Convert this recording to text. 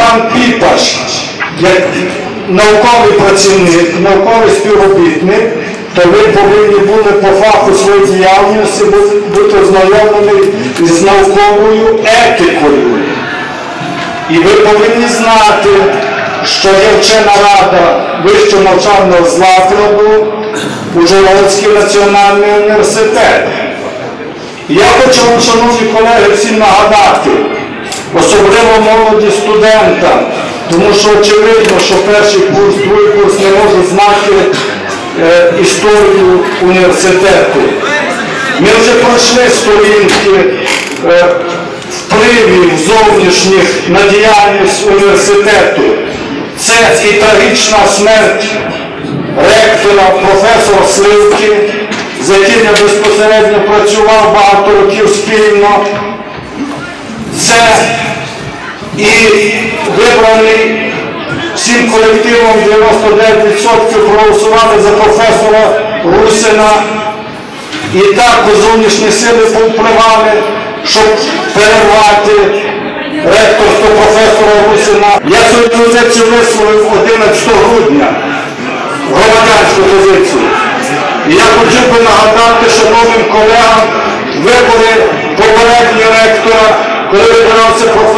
пан Піпаш, як науковий працівник, науковий співробітник, то ви повинні були по фаху своєї діяльності бути, бути ознайомлені з науковою етикою. І ви повинні знати, що є вчена рада Вищого навчального закладу Ужгородський національний університет. Я хочу вам, шановні колеги, всім нагадати, особливо молоді студентам, тому що очевидно, що перший курс, другий курс не можуть знати е, історію університету. Ми вже пройшли сторінки е, впливів зовнішніх на діяльність університету. Це і трагічна смерть ректора професора Сливки, з яким я безпосередньо працював багато років спільно. Це і вибраний всім колективом 99% проголосувати за професора Русина. І також зовнішні сили повпливали, щоб перервати ректорство професора Русина. Я свою позицію висловив 11 грудня, громадянську позицію. І я хотів би нагадати шановним колегам вибори попереднього ректора, коли вибирався професор